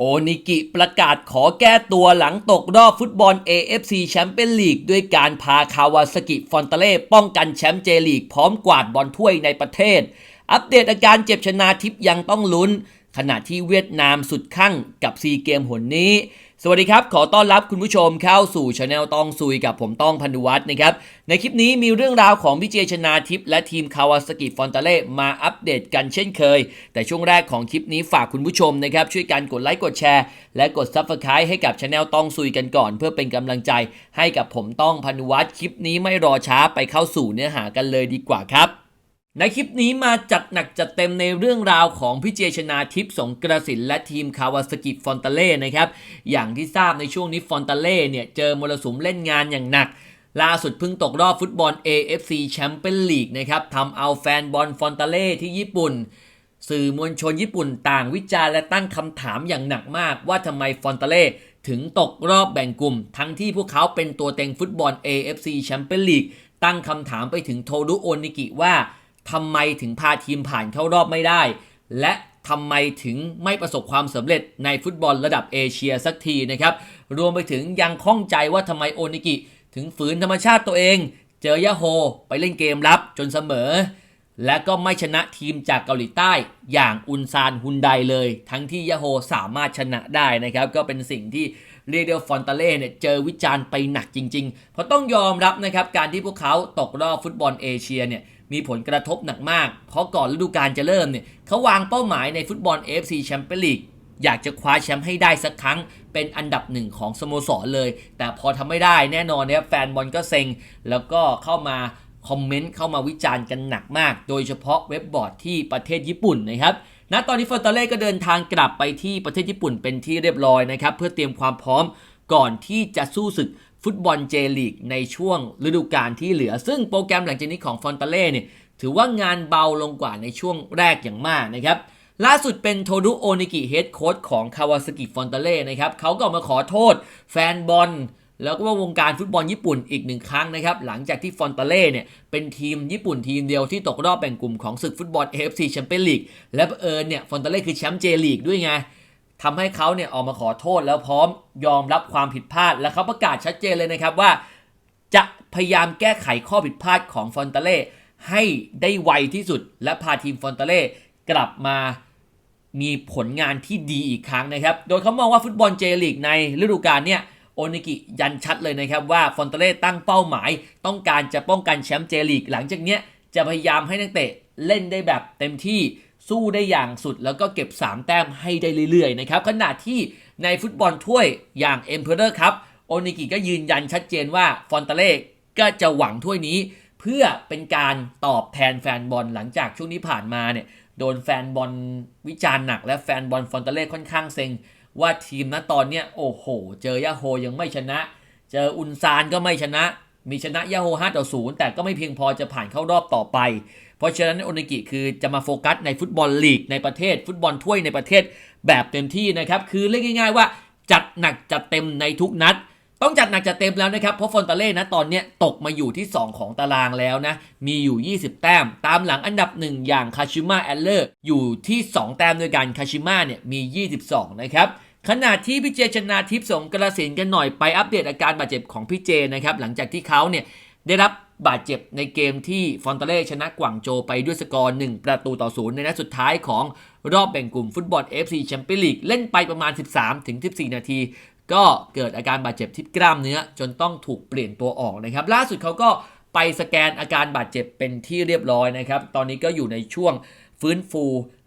โอนิกิประกาศขอแก้ตัวหลังตกรอบฟุตบอล AFC แชมเปี้ยนลีกด้วยการพาคาวาสกิฟอนเตเล่ป้องกันแชมป์เจลีกพร้อมกวาดบอลถ้วยในประเทศ อัปเดตอาการเจ็บชนาทิพย์ยังต้องลุ้น ขณะที่เวียดนามสุดขั้งกับซีเกมหนนี้ สวัสดีครับ ขอต้อนรับคุณผู้ชมเข้าสู่ช anel ต้องซุยกับผมต้องพันธุวัฒน์นะครับ ในคลิปนี้มีเรื่องราวของพี่เจชนาทิพย์และทีมคาวาสกิฟอนตาเล่มาอัปเดตกันเช่นเคย แต่ช่วงแรกของคลิปนี้ฝากคุณผู้ชมนะครับ ช่วยกันกดไลค์กดแชร์ และกด Subscribe ให้กับช anel ต้องซุยกันก่อน เพื่อเป็นกำลังใจให้กับผมต้องพันธุวัฒน์คลิปนี้ไม่รอช้าไปเข้าสู่เนื้อหากันเลยดีกว่าครับ ในคลิปนี้มาจัดหนักจัดเต็มในเรื่องราวของพี่เจชนาทิพย์สงกระสินและทีมคาวาสกิฟอนตาเล่นะครับอย่างที่ทราบในช่วงนี้ฟอนตาเล่เนี่ยเจอมรสุมเล่นงานอย่างหนัก ล่าสุดเพิ่งตกรอบฟุตบอล AFC แชมเปี้ยนลีกนะครับทำเอาแฟนบอลฟอนตาเล่ที่ญี่ปุ่น สื่อมวลชนญี่ปุ่นต่างวิจารณ์และตั้งคำถามอย่างหนักมาก ว่าทำไมฟอนตาเล่ถึงตกรอบแบ่งกลุ่ม ทั้งที่พวกเขาเป็นตัวเต็งฟุตบอล AFC แชมเปี้ยนลีกตั้งคำถามไปถึงโทรุโอนิกิว่า ทำไมถึงพาทีมผ่านเข้ารอบไม่ได้ และทำไมถึงไม่ประสบความสำเร็จในฟุตบอลระดับเอเชียสักทีนะครับ รวมไปถึงยังข้องใจว่าทำไมโอนิกิ ถึงฝืนธรรมชาติตัวเอง เจอยาโฮ ไปเล่นเกมรับจนเสมอ และก็ไม่ชนะทีมจากเกาหลีใต้อย่างอุนซานฮุนไดเลย ทั้งที่ยาโฮสามารถชนะได้นะครับ ก็เป็นสิ่งที่เรียกเดลฟอนตาเล่เนี่ยเจอวิจารณ์ไปหนักจริง ๆ เพราะต้องยอมรับนะครับการที่พวกเขาตกรอบฟุตบอลเอเชียเนี่ย มีผลกระทบหนักมาก เพราะก่อนฤดูกาลจะเริ่มเนี่ยเขาวางเป้าหมายในฟุตบอล AFC แชมเปี้ยนลีกอยากจะคว้าแชมป์ให้ได้สักครั้ง เป็นอันดับหนึ่งของสโมสรเลย แต่พอทำไม่ได้แน่นอนเนี่ยแฟนบอลก็เซ็ง แล้วก็เข้ามาคอมเมนต์เข้ามาวิจารณ์กันหนักมาก โดยเฉพาะเว็บบอร์ดที่ประเทศญี่ปุ่นนะครับณตอนนี้ฟอนตาเล่ก็เดินทางกลับไปที่ประเทศญี่ปุ่นเป็นที่เรียบร้อยนะครับ เพื่อเตรียมความพร้อมก่อนที่จะสู้ศึก ฟุตบอลเจลีกในช่วงฤดูกาลที่เหลือ ซึ่งโปรแกรมหลังจากนี้ของฟอนตาเล่เนี่ยถือว่างานเบาลงกว่าในช่วงแรกอย่างมากนะครับล่าสุดเป็นโทรุโอนิกิเฮดโค้ชของคาวาสกิฟอนตาเล่นะครับเขาก็มาขอโทษแฟนบอลแล้วก็วงการฟุตบอลญี่ปุ่นอีกหนึ่งครั้งนะครับ หลังจากที่ฟอนตาเล่เนี่ยเป็นทีมญี่ปุ่นทีมเดียวที่ตกรอบแบ่งกลุ่มของศึกฟุตบอล AFC แชมเปี้ยนลีกและเอิญเนี่ยฟอนตาเล่คือแชมป์เจลีกด้วยไง ทำให้เขาเนี่ยออกมาขอโทษแล้วพร้อมยอมรับความผิดพลาด และเขาประกาศชัดเจนเลยนะครับว่า จะพยายามแก้ไขข้อผิดพลาดของฟอนตาเล่ให้ได้ไวที่สุด และพาทีมฟอนตาเล่กลับมามีผลงานที่ดีอีกครั้งนะครับ โดยเขามองว่าฟุตบอลเจลีกในฤดูกาลเนี่ยโอนิกิยันชัดเลยนะครับว่าฟอนเตเล่ตั้งเป้าหมาย ต้องการจะป้องกันแชมป์เจลีกหลังจากเนี้ยจะพยายามให้นักเตะ เล่นได้แบบเต็มที่สู้ได้อย่างสุดแล้วก็เก็บ 3 แต้มให้ได้เรื่อยๆนะครับขณะที่ในฟุตบอลถ้วยอย่าง e m p e r o r ครับโอนิกิก็ยืนยันชัดเจนว่าฟอนตาเล่ก็จะหวังถ้วยนี้ เพื่อเป็นการตอบแทนแฟนบอลหลังจากช่วงนี้ผ่านมาเนี่ยโดนแฟนบอลวิจารณ์หนักและแฟนบอลฟอนตาเล่ค่อนข้างเซ็ง ว่าทีมณตอนเนี้ยโอ้โห เจอยาโฮยังไม่ชนะ เจออุนซานก็ไม่ชนะ มีชนะยาโฮ5ต่อ0แต่ก็ไม่เพียงพอจะผ่านเข้ารอบต่อไป เพราะฉะนั้นโอนิกิคือจะมาโฟกัสในฟุตบอลลีกในประเทศ ฟุตบอลถ้วยในประเทศแบบเต็มที่นะครับ คือเรียกง่าย ๆ ว่าจัดหนักจัดเต็มในทุกนัด ต้องจัดหนักจัดเต็มแล้วนะครับ เพราะฟอนตาเล่นะตอนนี้ตกมาอยู่ที่ 2 ของตารางแล้วนะ มีอยู่ 20 แต้ม ตามหลังอันดับ 1 อย่างคาชิมะแอลเลอร์อยู่ที่ 2 แต้มด้วยกันคาชิมะเนี่ยมี 22 นะครับ ขณะที่พี่เจชนาทิพย์สงกระสินกันหน่อยไปอัปเดตอาการบาดเจ็บของพี่เจนะครับหลังจากที่เขาเนี่ยได้รับบาดเจ็บในเกมที่ฟอนเตเล่ชนะกวางโจไปด้วยสกอร์ 1 ประตูต่อ0ในนัดสุดท้ายของรอบแบ่งกลุ่มฟุตบอล FC แชมเปี้ยนลีกเล่นไปประมาณ 13-14 นาที ก็เกิดอาการบาดเจ็บที่กล้ามเนื้อ จนต้องถูกเปลี่ยนตัวออกนะครับ ล่าสุดเขาก็ไปสแกนอาการบาดเจ็บเป็นที่เรียบร้อยนะครับ ตอนนี้ก็อยู่ในช่วงฟื้นฟู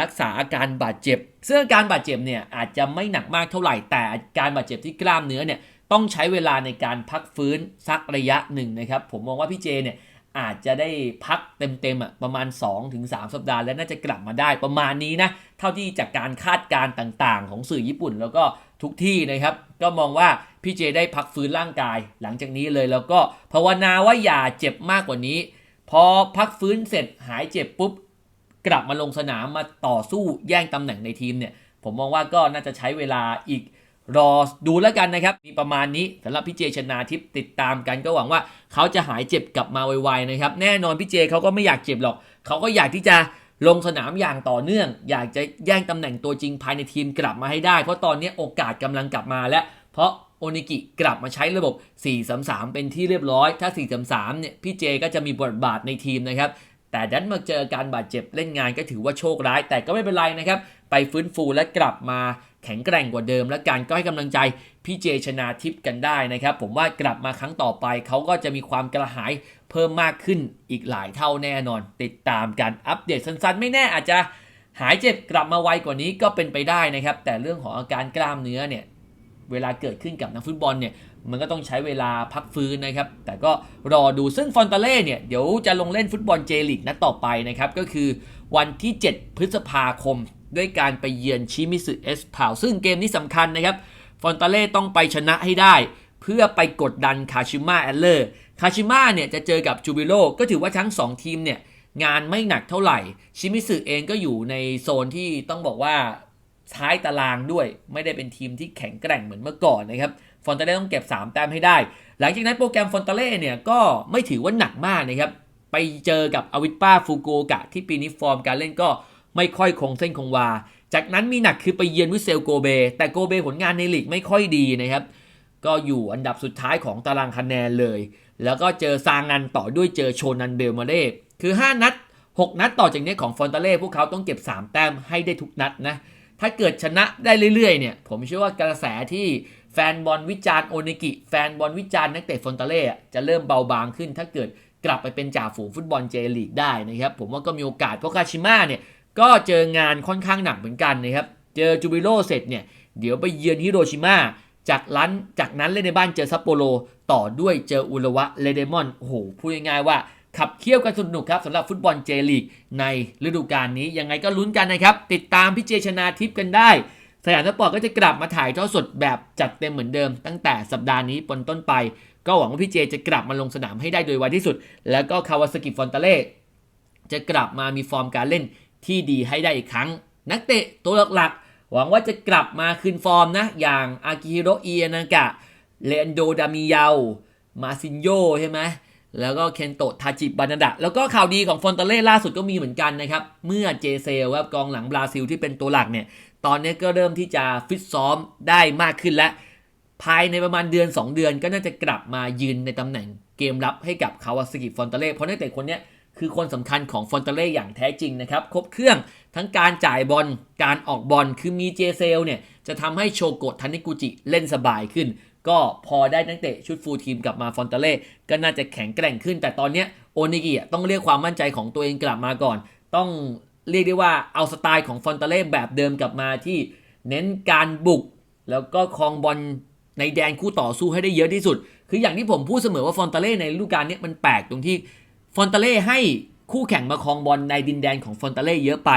รักษาอาการบาดเจ็บ ซึ่งอาการบาดเจ็บเนี่ยอาจจะไม่หนักมากเท่าไหร่ แต่การบาดเจ็บที่กล้ามเนื้อเนี่ยต้องใช้เวลาในการพักฟื้นสักระยะหนึ่งนะครับ ผมมองว่าพี่เจเนี่ยอาจจะได้พักเต็มๆอะประมาณ 2-3 สัปดาห์แล้วน่าจะกลับมาได้ประมาณนี้นะ เท่าที่จากการคาดการณ์ต่างๆ ของสื่อญี่ปุ่นแล้วก็ทุกที่นะครับ ก็มองว่าพี่เจได้พักฟื้นร่างกายหลังจากนี้เลยแล้วก็ภาวนาว่าอย่าเจ็บมากกว่านี้ พอพักฟื้นเสร็จหายเจ็บปุ๊บ กลับมาลงสนามมาต่อสู้แย่งตำแหน่งในทีมเนี่ย ผมมองว่าก็น่าจะใช้เวลาอีกรอดูแล้วกันนะครับ มีประมาณนี้สำหรับพี่เจชนาทิพย์ติดตามกันก็หวังว่าเขาจะหายเจ็บกลับมาไวๆนะครับ แน่นอนพี่เจเขาก็ไม่อยากเจ็บหรอก เขาก็อยากที่จะลงสนามอย่างต่อเนื่อง อยากจะแย่งตำแหน่งตัวจริงภายในทีมกลับมาให้ได้ เพราะตอนนี้โอกาสกำลังกลับมาแล้ว เพราะโอนิกิกลับมาใช้ระบบ 4-3-3 เป็นที่เรียบร้อย ถ้า 4-3-3 เนี่ย พี่เจก็จะมีบทบาทในทีมนะครับ แต่ดันมาเจอการบาดเจ็บเล่นงานก็ถือว่าโชคร้าย แต่ก็ไม่เป็นไรนะครับ ไปฟื้นฟูและกลับมาแข็งแกร่งกว่าเดิม และการก็ให้กำลังใจพี่เจชนาทิพย์กันได้นะครับ ผมว่ากลับมาครั้งต่อไปเขาก็จะมีความกระหายเพิ่มมากขึ้นอีกหลายเท่าแน่นอน ติดตามกันอัปเดตสั้นๆ ไม่แน่อาจจะหายเจ็บกลับมาไวกว่านี้ก็เป็นไปได้นะครับ แต่เรื่องของอาการกล้ามเนื้อเนี่ยเวลาเกิดขึ้นกับนักฟุตบอลเนี่ย มันก็ต้องใช้เวลาพักฟื้นนะครับ แต่ก็รอดูซึ่งฟอนตาเล่เนี่ย เดี๋ยวจะลงเล่นฟุตบอลเจลิกนัดต่อไปนะครับ ก็คือวันที่ 7 พฤษภาคม ด้วยการไปเยือนชิมิสึเอสพาวซึ่งเกมนี้สำคัญนะครับ ฟอนตาเล่ต้องไปชนะให้ได้ เพื่อไปกดดันคาชิมะแอลเลอร์ คาชิมะเนี่ยจะเจอกับจูบิโร่ก็ถือว่าทั้ง 2 ทีมเนี่ยงานไม่หนักเท่าไหร่ ชิมิสึเองก็อยู่ในโซนที่ต้องบอกว่าท้ายตารางด้วย ไม่ได้เป็นทีมที่แข็งแกร่งเหมือนเมื่อก่อนนะครับ ฟอนตาเล่ต้องเก็บ 3 แต้มให้ได้ หลังจากนั้นโปรแกรมฟอนตาเล่เนี่ยก็ไม่ถือว่าหนักมากนะครับ ไปเจอกับอวิสป้าฟูโกกะ ที่ปีนี้ฟอร์มการเล่นก็ไม่ค่อยคงเส้นคงวา จากนั้นมีหนักคือไปเยือนวิเซลโกเบ แต่โกเบผลงานในลีกไม่ค่อยดีนะครับ ก็อยู่อันดับสุดท้ายของตารางคะแนนเลย แล้วก็เจอซางันต่อด้วยเจอโชนันเบลมาเล่คือ 5 นัด 6 นัดต่อจากนี้ของฟอนตาเล่พวกเขาต้องเก็บ 3 แต้มให้ได้ทุกนัดนะ ถ้าเกิดชนะได้เรื่อยๆเนี่ยผมเชื่อว่ากระแสที่แฟนบอลวิจารณ์โอนิกิ แฟนบอลวิจารณ์นักเตะฟอนตาเล่จะเริ่มเบาบางขึ้น ถ้าเกิดกลับไปเป็นจ่าฝูงฟุตบอลเจลีกได้นะครับ ผมว่าก็มีโอกาสเพราะคาชิมะเนี่ยก็เจองานค่อนข้างหนักเหมือนกันนะครับ เจอจูบิโร่เสร็จเนี่ยเดี๋ยวไปเยือนฮิโรชิมาจากนั้นจากนั้นเล่นในบ้านเจอซัปโปโรต่อด้วยเจออุระวะเลเดมอนโอ้โหพูดง่ายๆว่า ขับเคี่ยวกันสนุกครับสำหรับฟุตบอลเจลีกในฤดูกาลนี้ ยังไงก็ลุ้นกันนะครับ ติดตามพี่เจชนาทิพย์กันได้ สยามสปอร์ตก็จะกลับมาถ่ายทอดสดแบบจัดเต็มเหมือนเดิม ตั้งแต่สัปดาห์นี้เป็นต้นไป ก็หวังว่าพี่เจจะกลับมาลงสนามให้ได้โดยไวที่สุด แล้วก็คาวาสกิฟอนตาเล่จะกลับมามีฟอร์มการเล่นที่ดีให้ได้อีกครั้ง นักเตะตัวหลักๆหวังว่าจะกลับมาคืนฟอร์มนะอย่างอากิฮิโรอิยานากะเลนโดดามิยามาซินโยใช่ไหม แล้วก็เคนโตะทาจิบานาดะ แล้วก็ข่าวดีของฟอนตาเล่ล่าสุดก็มีเหมือนกันนะครับ เมื่อเจเซลครับกองหลังบราซิลที่เป็นตัวหลักเนี่ย ตอนนี้ก็เริ่มที่จะฟิตซ้อมได้มากขึ้นแล้วภายในประมาณเดือน 2 เดือนก็น่าจะกลับมายืนในตำแหน่งเกมรับให้กับคาวาสกิฟอนตาเล่เพราะนักเตะคนนี้คือคนสำคัญของฟอนตาเล่อย่างแท้จริงนะครับ ครบเครื่องทั้งการจ่ายบอลการออกบอลคือมีเจเซลเนี่ยจะทำให้โชโกะทันิกุจิเล่นสบายขึ้น ก็พอได้นักเตะชุดฟูลทีมกลับมาฟอนตาเล่ก็น่าจะแข็งแกร่งขึ้น แต่ตอนเนี้ยโอนิกิต้องเรียกความมั่นใจของตัวเองกลับมาก่อน ต้องเรียกได้ว่าเอาสไตล์ของฟอนตาเล่แบบเดิมกลับมาที่เน้นการบุก แล้วก็ครองบอลในแดนคู่ต่อสู้ให้ได้เยอะที่สุด คืออย่างที่ผมพูดเสมอว่าฟอนตาเล่ในฤดูกาลนี้มันแปลกตรงที่ฟอนตาเล่ให้ คู่แข่งมาครองบอลในดินแดนของฟอนตาเล่เยอะไป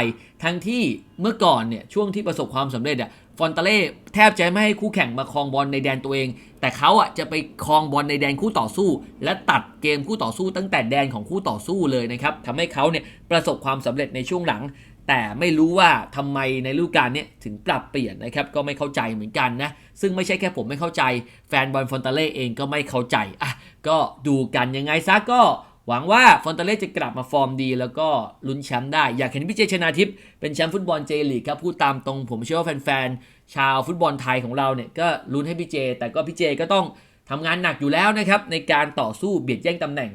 ทั้งที่เมื่อก่อนเนี่ยช่วงที่ประสบความสำเร็จอะฟอนตาเล่แทบจะไม่ให้คู่แข่งมาครองบอลในแดนตัวเอง แต่เขาอะจะไปครองบอลในแดนคู่ต่อสู้ และตัดเกมคู่ต่อสู้ตั้งแต่แดนของคู่ต่อสู้เลยนะครับทำให้เขาเนี่ยประสบความสำเร็จในช่วงหลัง แต่ไม่รู้ว่าทำไมในฤดูกาลเนี้ถึงปรับเปลี่ยนนะครับก็ไม่เข้าใจเหมือนกันนะซึ่งไม่ใช่แค่ผมไม่เข้าใจ แฟนบอลฟอนตาเล่เองก็ไม่เข้าใจอะก็ดูกันยังไงซะก็ หวังว่าฟอนตาเล่จะกลับมาฟอร์มดี แล้วก็ลุ้นแชมป์ได้ อยากเห็นพี่เจชนาทิพย์เป็นแชมป์ฟุตบอลเจลีกครับพูดตามตรงผมเชื่อว่าแฟนๆชาวฟุตบอลไทยของเราเนี่ยก็ลุ้นให้พี่เจ แต่ก็พี่เจก็ต้องทำงานหนักอยู่แล้วนะครับในการต่อสู้เบียดแย่งตำแหน่ง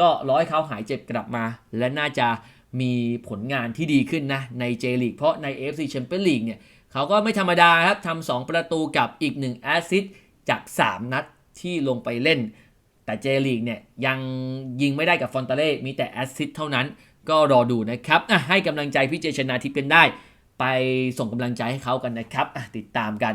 ก็ร้อยเขาหายเจ็บกลับมา และน่าจะมีผลงานที่ดีขึ้นนะในเจลีกเพราะใน AFC Champions League เนี่ยเขาก็ไม่ธรรมดาครับทำสองประตูกับอีก1แอสซิสจาก 3 นัดที่ลงไปเล่น แต่เจลีกเนี่ยยังยิงไม่ได้กับฟอนตาเล่ มีแต่แอสซิสเท่านั้น ก็รอดูนะครับให้กำลังใจพี่เจชนาทิพย์กันได้ ไปส่งกำลังใจให้เขากันนะครับติดตามกัน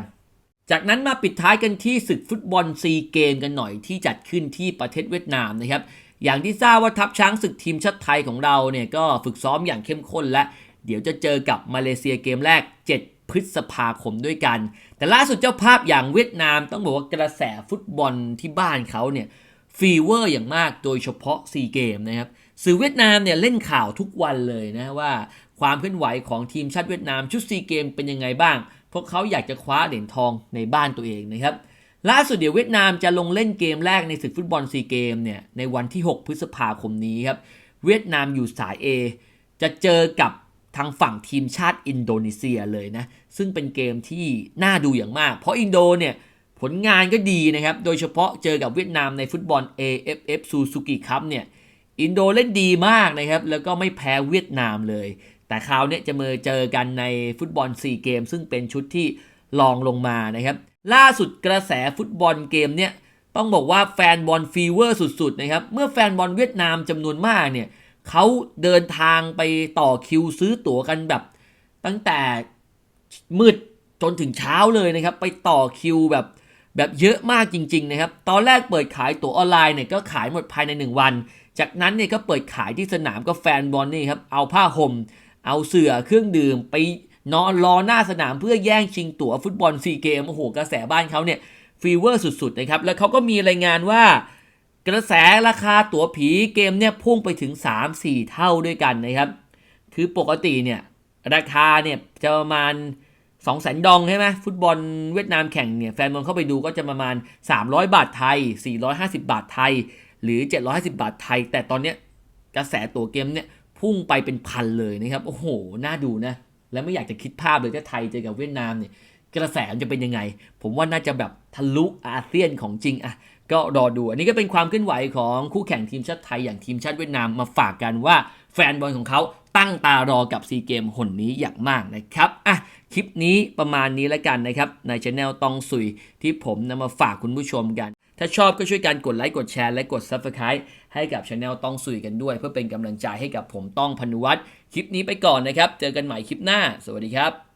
จากนั้นมาปิดท้ายกันที่ศึกฟุตบอลซีเกมกันหน่อยที่จัดขึ้นที่ประเทศเวียดนามนะครับ อย่างที่ทราบว่าทัพช้างศึกทีมชาติไทยของเราเนี่ยก็ฝึกซ้อมอย่างเข้มข้นและ เดี๋ยวจะเจอกับมาเลเซียเกมแรก 7พฤษภาคมด้วยกัน แต่ล่าสุดเจ้าภาพอย่างเวียดนามต้องบอกว่ากระแสฟุตบอลที่บ้านเขาเนี่ย ฟีเวอร์อย่างมากโดยเฉพาะซีเกมนะครับสื่อเวียดนามเนี่ยเล่นข่าวทุกวันเลยนะว่า ความเคลื่อนไหวของทีมชาติเวียดนามชุดซีเกมเป็นยังไงบ้าง พวกเขาอยากจะคว้าเหรียญทองในบ้านตัวเองนะครับล่าสุดเดี๋ยวเวียดนามจะลงเล่นเกมแรกในศึกฟุตบอลซีเกมเนี่ยในวันที่ 6 พฤษภาคมนี้ครับเวียดนามอยู่สาย A จะเจอกับทางฝั่งทีมชาติอินโดนีเซียเลยนะซึ่งเป็นเกมที่น่าดูอย่างมาก เพราะอินโดเนี่ย ผลงานก็ดีนะครับ โดยเฉพาะเจอกับเวียดนามในฟุตบอล AFF Suzuki Cup เนี่ย อินโดเล่นดีมากนะครับ แล้วก็ไม่แพ้เวียดนามเลย แต่คราวนี้จะมาเจอกันในฟุตบอล 4 เกม ซึ่งเป็นชุดที่ลองลงมานะครับ ล่าสุดกระแสฟุตบอลเกมเนี่ย ต้องบอกว่าแฟนบอลฟีเวอร์สุดๆนะครับ เมื่อแฟนบอลเวียดนามจำนวนมากเนี่ยเขาเดินทางไปต่อคิวซื้อตั๋วกันแบบ ตั้งแต่มืดจนถึงเช้าเลยนะครับ ไปต่อคิวแบบ แบบเยอะมากจริงๆนะครับ ตอนแรกเปิดขายตั๋วออนไลน์เนี่ยก็ขายหมดภายใน 1 วัน จากนั้นเนี่ยก็เปิดขายที่สนามก็แฟนบอลนี่ครับ เอาผ้าห่ม เอาเสื่อเครื่องดื่มไปนอนรอหน้าสนามเพื่อแย่งชิงตั๋วฟุตบอลซีเกมโอ้โหกระแสบ้านเขาเนี่ยฟีเวอร์สุดๆนะครับ แล้วเขาก็มีรายงานว่ากระแสราคาตั๋วผีเกมเนี่ยพุ่งไปถึง 3-4 เท่าด้วยกันนะครับ คือปกติเนี่ยราคาเนี่ยจะประมาณ 2 0 0 0 0 0ดองใช่ไหมฟุตบอลเวียดนามแข่งเนี่ยแฟนบอลเข้าไปดูก็จะประมาณ 300 บาทไทย 450 บาทไทย หรือ 750 บาทไทย แต่ตอนเนี้ยกระแสตัวเกมเนี่ยพุ่งไปเป็นพันเลยนะครับ โอ้โห น่าดูนะ แล้วไม่อยากจะคิดภาพเลยถ้าไทยเจอกับเวียดนามเนี่ยกระแสมันจะเป็นยังไง ผมว่าน่าจะแบบทะลุอาเซียนของจริงอะก็รอดู อันนี้ก็เป็นความเคลื่อนไหวของคู่แข่งทีมชาติไทยอย่างทีมชาติเวียดนามมาฝากกันว่าแฟนบอลของเขา ตั้งตารอกับซีเกมหนนี้อย่างมากนะครับอะคลิปนี้ประมาณนี้แล้วกันนะครับ ในช anel ตองสุยที่ผมนำมาฝากคุณผู้ชมกัน ถ้าชอบก็ช่วยกันกดไลค์กดแชร์และกด Subscribe ให้กับช anel ตองสุยกันด้วย เพื่อเป็นกำลังใจให้กับผมต้องพนุวัตรคลิปนี้ไปก่อนนะครับ เจอกันใหม่คลิปหน้า สวัสดีครับ